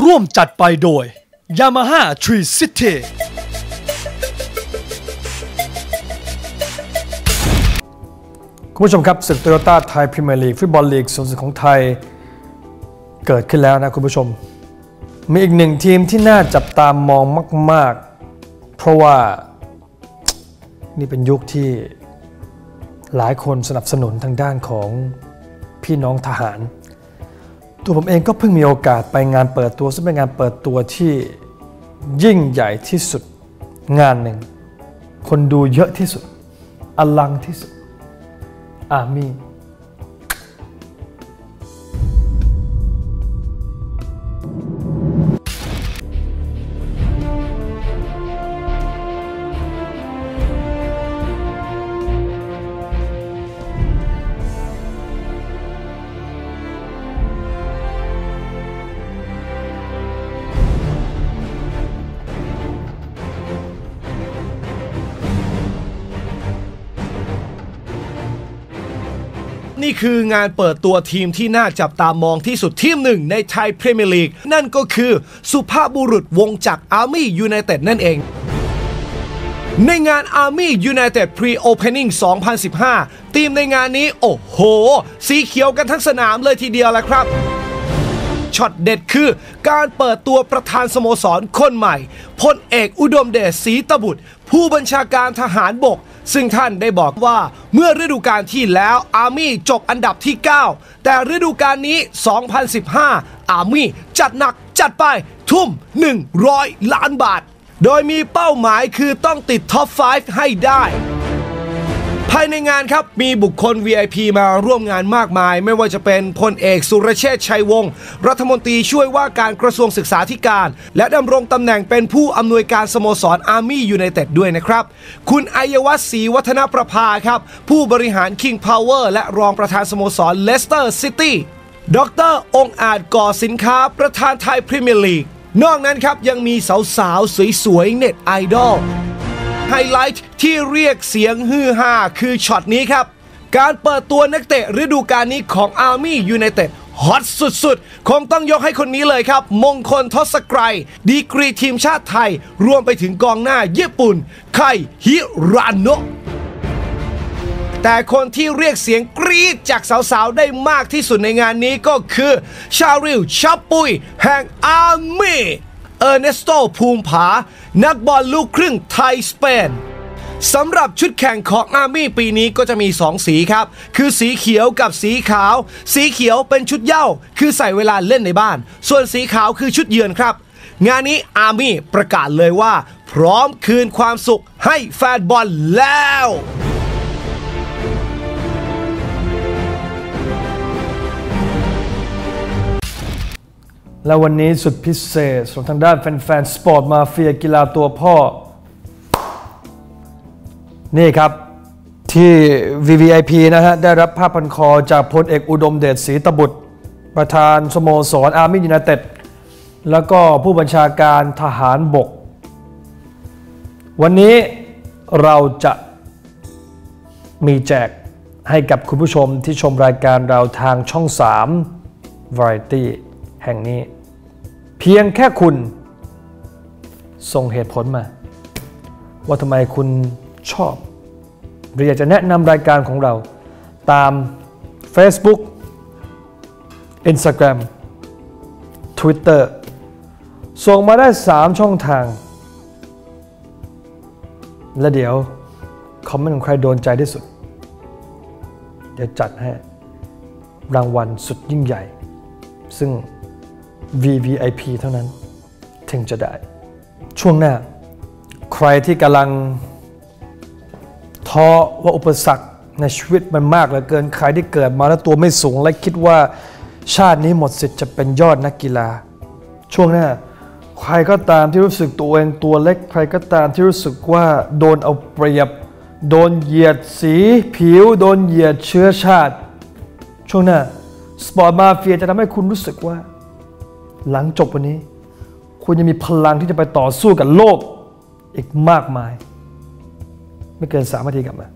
ร่วมจัดไปโดย Yamaha Tree City คุณผู้ชมครับศึกโตโยต้าไทยพรีเมียร์ลีกฟุตบอลลีกสูงสุดของไทยเกิดขึ้นแล้วนะคุณผู้ชม มีอีกหนึ่งทีมที่น่าจับตามองมาก ๆ เพราะว่านี่เป็นยุคที่หลายคนสนับสนุนทางด้านของพี่น้องทหาร ตัวผมเองก็เพิ่งมีโอกาสไปงานเปิดตัวซึ่งเป็นงานเปิดตัวที่ยิ่งใหญ่ที่สุดงานหนึ่ง คนดูเยอะที่สุด อลังที่สุดอามี นี่คืองานเปิดตัวทีมที่น่าจับตามองที่สุดทีมหนึ่งในไทยพรีเมียร์ลีก นั่นก็คือสุภาพบุรุษวงจากอาร์มี่ยูไนเต็ดนั่นเองในงาน Army United Pre-Opening 2015 ทีมในงานนี้ โอ้โห สีเขียวกันทั้งสนามเลยทีเดียวแหละครับ ช็อตเด็ดคือ การเปิดตัวประธานสโมสรคนใหม่พลเอกอุดมเดชศรีตบุตร ผู้บัญชาการทหารบก ซึ่งท่านได้บอกว่าเมื่อฤดูกาลที่แล้วอาร์มี่จบอันดับที่ 9 แต่ฤดูกาลนี้ 2015 อาร์มี่จัดหนักจัดไปทุ่ม 100 ล้านบาท โดยมีเป้าหมายคือต้องติดท็อป 5 ให้ได้ ภายในงานครับมีบุคคล VIP มาร่วมงานมากมาย ไม่ว่าจะเป็นพลเอกสุรเชษฐ์ชัยวงศ์รัฐมนตรีช่วยว่าการกระทรวงศึกษาธิการ และดำรงตำแหน่งเป็นผู้อำนวยการสโมสรอาร์มี่ยูไนเต็ดด้วยนะครับ คุณอัยวัฒน์ศรีวัฒนประภาครับ ผู้บริหาร King Power และรองประธานสโมสรเลสเตอร์ซิตี้ดรองค์อาจก่อสินค้าประธานไทยพรีเมียร์ลีกนอกนั้นครับยังมีสาวๆสวยๆเน็ตไอดอล ไฮไลท์ที่เรียกเสียงฮือฮาคือช็อตนี้ครับ การเปิดตัวนักเตะฤดูกาลนี้ของ Army United ฮอตสุดๆ คงต้องยกให้คนนี้เลยครับ มงคลทศกรัย ดีกรีทีมชาติไทย รวมไปถึงกองหน้าญี่ปุ่น ไคฮิราโนะแต่คนที่เรียกเสียงกรี๊ดจากสาวๆ ได้มากที่สุดในงานนี้ก็คือ ชาริลชับปุย แห่งอาร์มี่ เออร์เนสโตภูมิผา นักบอลลูกครึ่งไทยสเปนสำหรับชุดแข่งของอาร์มี่ปีนี้ก็จะมี 2 สีครับ คือสีเขียวกับสีขาว สีเขียวเป็นชุดเย้าคือใส่เวลาเล่นในบ้าน ส่วนสีขาวคือชุดเยือนครับ งานนี้อาร์มี่ประกาศเลยว่า พร้อมคืนความสุขให้แฟนบอลแล้ว และวันนี้สุดพิเศษของทางด้านแฟนๆ สปอร์ตมาเฟียกีฬาตัวพ่อ นี่ครับที่ VVIP นะฮะ ได้รับผ้าพันคอจากพลเอกอุดมเดชศรีตบุตร ประธานสโมสรอาร์มียูไนเต็ด แล้วก็ผู้บัญชาการทหารบก วันนี้เราจะมีแจกให้กับคุณผู้ชมที่ชมรายการเราทางช่อง 3 Variety แห่งนี้ เพียงแค่คุณส่งเหตุผลมา ว่าทำไมคุณชอบ หรืออยากจะแนะนำรายการของเราตาม Facebook Instagram Twitter ส่งมาได้ 3 ช่องทาง และเดี๋ยวคอมเมนต์ของใครโดนใจที่สุด เดี๋ยวจัดให้รางวัลสุดยิ่งใหญ่ ซึ่ง VVIP เท่านั้น ถึงจะได้ ช่วงหน้า ใครที่กำลังท้อว่าอุปสรรคในชีวิตมันมากเหลือเกิน ใครที่เกิดมาแล้วตัวไม่สูง และคิดว่าชาตินี้หมดสิทธิ์จะเป็นยอดนักกีฬา ช่วงหน้า ใครก็ตามที่รู้สึกตัวเองตัวเล็ก ใครก็ตามที่รู้สึกว่าโดนเอาเปรียบ โดนเหยียดสีผิว โดนเหยียดเชื้อชาติ ช่วงหน้าสปอร์ตมาเฟียจะทำให้คุณรู้สึกว่า หลังจบวันนี้ คุณยังมีพลังที่จะไปต่อสู้กับโลกอีกมากมาย ไม่เกินสามนาทีกลับมา